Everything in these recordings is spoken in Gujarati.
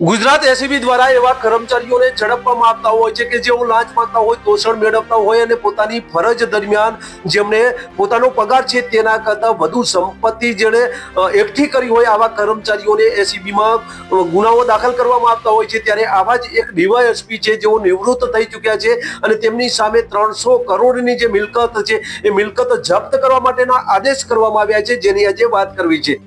ગુજરાત એસીબી દ્વારા એવા કર્મચારીઓને ઝડપવામાં આવતા હોય છે કે જેઓ લાંચ માંગતા હોય, તોષણ મેળવતા હોય અને પોતાની ફરજ દરમિયાન જેમણે પોતાનો પગાર છે તેના કરતાં વધુ સંપત્તિ જેણે એકઠી કરી હોય આવા કર્મચારીઓને એસીબીમાં ગુનાઓ દાખલ કરવામાં આવતા હોય છે. ત્યારે આવા જ એક ડીવાયએસપી છે, જેઓ નિવૃત્ત થઈ ચૂક્યા છે અને તેમની સામે ત્રણસો કરોડની જે મિલકત છે, એ મિલકત જપ્ત કરવા માટેના આદેશ કરવામાં આવ્યા છે, જેની આજે વાત કરવી છે.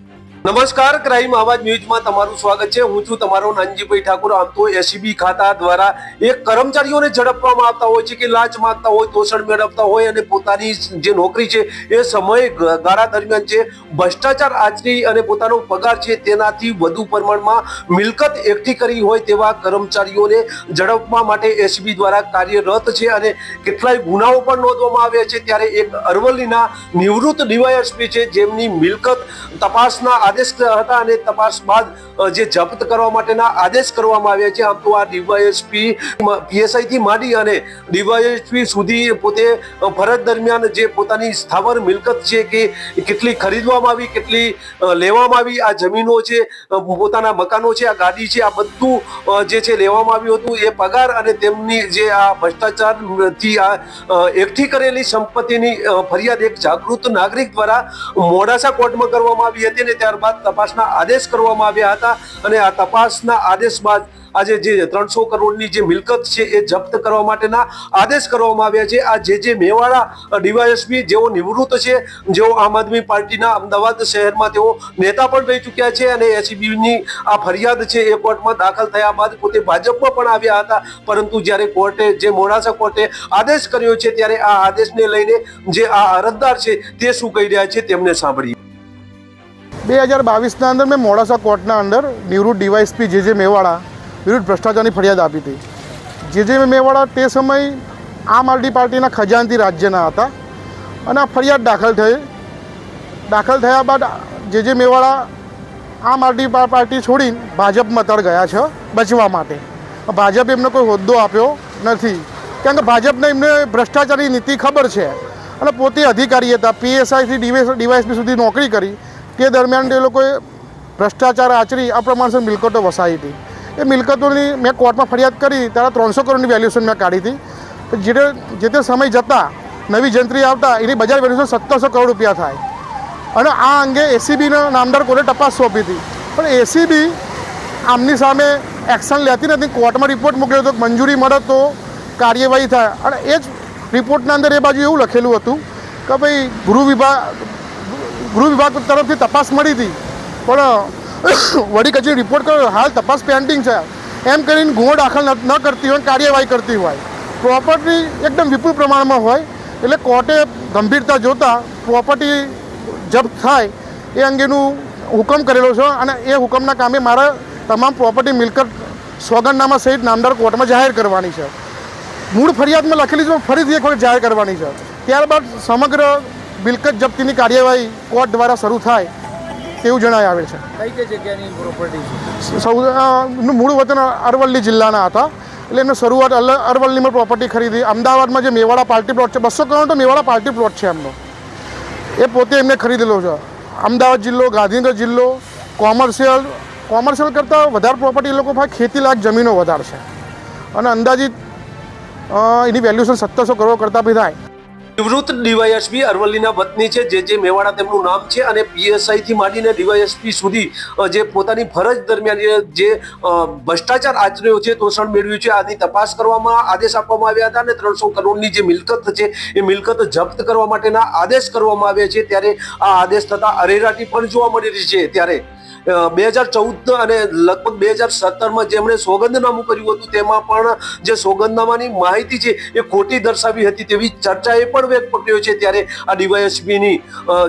નમસ્કાર, ક્રાઇમ આવાજ ન્યૂઝમાં તમારું સ્વાગત છે. હું છું તમારો નાનજીભાઈ ઠાકોર. આમ તો એસીબી ખાતા દ્વારા એક કર્મચારીઓને ઝડપવામાં આવતા હોય છે કે લાંચ માંગતા હોય, તોષણ મેળવતા હોય અને પોતાની જે નોકરી છે એ સમય ગાળા દરમિયાન જે ભ્રષ્ટાચાર આચરી અને પોતાનો પગાર છે તેનાથી વધુ પ્રમાણમાં મિલકત એકઠી કરી હોય તેવા કર્મચારીઓને ઝડપવા માટે એસીબી દ્વારા કાર્યરત છે અને કેટલાય ગુનાઓ પણ નોંધવામાં આવ્યા છે. ત્યારે એક અરવલ્લીના નિવૃત્ત ડીવાયએસપી છે, જેમની મિલકત તપાસના આદેશ હતા અને તપાસ બાદ જે જપ્ત કરવા માટેના આદેશ કરવામાં આવ્યા છે, આમ તો આ ડીવાયએસપી પીએસઆઈ થી માંડી અને ડીવાયએસપી સુધી પોતે ફરજ દરમિયાન જે પોતાની સ્થાવર મિલકત છે કે કેટલી ખરીદવામાં આવી, કેટલી લેવામાં આવી, આ જમીનો છે પોતાના મકાનો છે, આ ગાડી છે, આ બધું જે છે લેવામાં આવ્યું હતું, એ પગાર અને તેમની જે આ ભ્રષ્ટાચારથી આ એકઠી કરેલી સંપત્તિની ફરિયાદ એક જાગૃત નાગરિક દ્વારા મોડાસા કોર્ટમાં કરવામાં આવી હતી અને ત્યારબાદ તપાસના આદેશ કરવામાં આવ્યા હતા અને આ તપાસના આદેશ બાદ આજે જે ત્રણસો કરોડની જે મિલકત છે એ જપ્ત કરવા માટેના આદેશ કરવામાં આવ્યા છે. આ જે જે મેવાડા ડીવાયએસપી જેઓ નિવૃત્ત છે, જેઓ આમ આદમી પાર્ટીના અમદાવાદ શહેરમાં તેઓ નેતા પણ રહી ચૂક્યા છે અને એસીબીની આ ફરિયાદ છે એ કોર્ટમાં દાખલ થયા બાદ પોતે ભાજપમાં પણ આવ્યા હતા. પરંતુ જ્યારે કોર્ટે, જે મોડાસા કોર્ટે આદેશ કર્યો છે, ત્યારે આ આદેશને લઈને જે આ અરજદાર છે તે શું કહી રહ્યા છે તેમને સાંભળીએ બે હજાર બાવીસના અંદર મેં મોડાસા કોર્ટના અંદર નિવૃત્ત ડીવાયસપી જે જે મેવાડા વિરુદ્ધ ભ્રષ્ટાચારની ફરિયાદ આપી હતી. જે જે મેવાડા તે સમય આમ આદમી પાર્ટીના ખજાનથી રાજ્યના હતા અને આ ફરિયાદ દાખલ થઈ. દાખલ થયા બાદ જે જે મેવાડા આમ આદમી પાર્ટી છોડીને ભાજપમાં તળ ગયા છે બચવા માટે. ભાજપે એમને કોઈ હોદ્દો આપ્યો નથી. કારણ કે ભાજપને એમને ભ્રષ્ટાચારની નીતિ ખબર છે. અને પોતે અધિકારી હતા, પીએસઆઈથી ડીવાયસ ડીવાયસપી સુધી નોકરી કરી. તે દરમિયાન એ લોકોએ ભ્રષ્ટાચાર આચરી, આ પ્રમાણસર મિલકતો વસાવી હતી. એ મિલકતોની મેં કોર્ટમાં ફરિયાદ કરી, ત્યારે ત્રણસો કરોડની વેલ્યુએશન મેં કાઢી હતી. જે તે- જે તે સમય જતાં નવી જંત્રી આવતા, એની બજાર વેલ્યુએશન સત્તરસો કરોડ રૂપિયા થાય. અને આ અંગે એસીબીના નામદાર કોર્ટે તપાસ સોંપી હતી. પણ એસીબી આમની સામે એક્શન લેતી નથી. કોર્ટમાં રિપોર્ટ મોકલ્યો હતો મંજૂરી મળે તો કાર્યવાહી થાય. અને એ જ રિપોર્ટના અંદર એ બાજુ એવું લખેલું હતું કે ભાઈ ગૃહ વિભાગ ગૃહ વિભાગ તરફથી તપાસ મળી હતી. પણ વડી કચેરી રિપોર્ટ કર્યો, હાલ તપાસ પેન્ડિંગ છે. એમ કરીને ગુનો દાખલ ન ન કરતી હોય કાર્યવાહી કરતી હોય. પ્રોપર્ટી એકદમ વિપુલ પ્રમાણમાં હોય, એટલે કોર્ટે ગંભીરતા જોતા પ્રોપર્ટી જપ્ત થાય એ અંગેનું હુકમ કરેલો છે અને એ હુકમના કામે મારે તમામ પ્રોપર્ટી મિલકત સોગંદનામા સહિત નામદાર કોર્ટમાં જાહેર કરવાની છે. મૂળ ફરિયાદમાં લખેલી છે ફરીથી એક વખત જાહેર કરવાની છે. ત્યારબાદ સમગ્ર મિલકત જપ્તીની કાર્યવાહી કોર્ટ દ્વારા શરૂ થાય તેવું જણાઈ આવે છે. કઈ કઈ જગ્યાની પ્રોપર્ટી સૌ મૂળ વતન અરવલ્લી જિલ્લાના હતા. એટલે એમને શરૂઆત અરવલ્લીમાં પ્રોપર્ટી ખરીદી. અમદાવાદમાં જે મેવાડા પાર્ટી પ્લોટ છે બસો કરોડ તો મેવાડા પાર્ટી પ્લોટ છે એમનો. એ પોતે એમને ખરીદેલો છે. અમદાવાદ જિલ્લો ગાંધીનગર જિલ્લો કોમર્શિયલ કોમર્શિયલ કરતાં વધારે પ્રોપર્ટી એ લોકો પાસે ખેતી લાયક જમીનો વધારે છે. અને અંદાજિત એની વેલ્યુએશન સત્તરસો કરોડ કરતાં બી થાય. નિવૃત્ત ડીવાયએસપી અરવલ્લીના વતની છે. જે જે મેવાડા તેમનું નામ છે અને પીએસઆઈથી માંડીને ડીવાયએસપી સુધી જે પોતાની ફરજ દરમિયાન જે ભ્રષ્ટાચાર આચર્યો છે, તોષણ મેળવ્યું છે. આની તપાસ કરવામાં આદેશ આપવામાં આવ્યા હતા અને ત્રણસો કરોડની જે મિલકત છે, એ મિલકત જપ્ત કરવા માટેના આદેશ કરવામાં આવ્યા છે. ત્યારે આ આદેશ થતાં અરેરાટી પણ જોવા મળી રહી છે. ત્યારે બે હજાર ચૌદ અને લગભગ બે હજાર સત્તરમાં જેમણે સોગંદનામું કર્યું હતું, તેમાં પણ જે સોગંદનામાની માહિતી છે, એ ખોટી દર્શાવી હતી તેવી ચર્ચાએ પણ વેગ પકડ્યો છે. ત્યારે આ ડીવાયએસપીની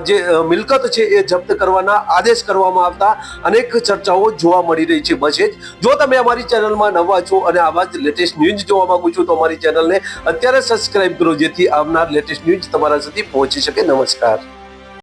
જે મિલકત છે, એ જપ્ત કરવાના આદેશ કરવામાં આવતા અનેક ચર્ચાઓ જોવા મળી રહી છે. બસ જ જો તમે અમારી ચેનલમાં નવા છો અને આવા જ લેટેસ્ટ ન્યૂઝ જોવા માંગો છો, તો અમારી ચેનલને અત્યારે સબસ્ક્રાઇબ કરો, જેથી આવનાર લેટેસ્ટ ન્યૂઝ તમારા સુધી પહોંચી શકે. નમસ્કાર.